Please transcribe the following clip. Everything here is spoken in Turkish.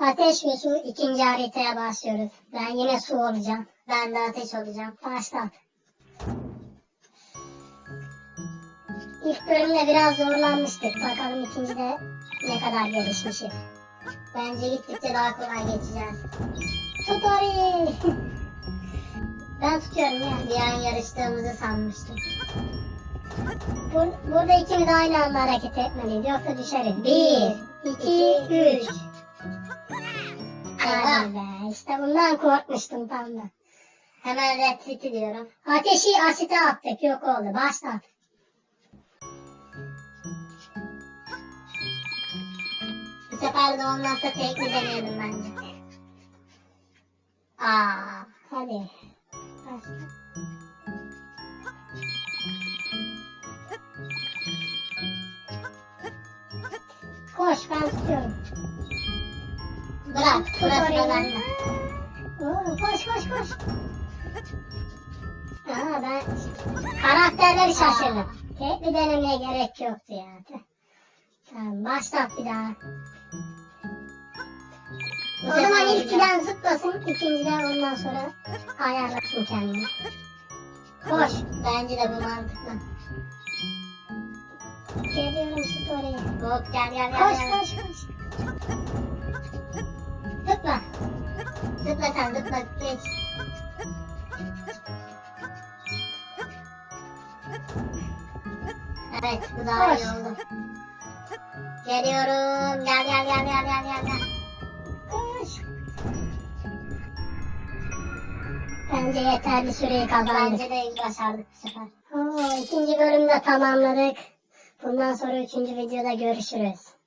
Ateş ve su ikinci haritaya başlıyoruz. Ben yine su olacağım. Ben de ateş olacağım. Başlat. İlk bölümde biraz zorlanmıştık. Bakalım ikincide ne kadar gelişmişiz. Bence gittikçe daha kolay geçeceğiz. Tut orayı. ben tutuyorum ya. Bir an yarıştığımızı sanmıştım. Bur- burada ikimiz aynı anda hareket etmeliyiz. Yoksa düşeriz. Bir, iki, üç. Hadi be. İşte bundan korkmuştum tam da. Hemen retreat diyorum. Ateşi asite attık. Yok oldu. Başlat. Bu sefer de olmazsa tekli deneyelim bence. Aa, hadi. Başla. Koş ben tutuyorum. Bırak, bende. Oo, koş koş koş. Aa, ben karakterleri şaşırdım. Tek bir denemeye gerek yoktu ya. Tamam, başlat bir daha. O zaman ilkiden zıplasın, ikinciden ondan sonra ayarlasın kendini. Koş. Bence de bu mantıklı. Geliyorum tut oraya. Hop gel gel gel. Koş gel. koş koş. Zıpla sen zıpla geç. Evet bu daha iyi oldu. Geliyorum. Gel gel gel gel gel gel gel. Koş. Bence yeterli süreyi kazandık. Bence de başardık bu sefer. Oo, ikinci bölümde tamamladık. Bundan sonra üçüncü videoda görüşürüz.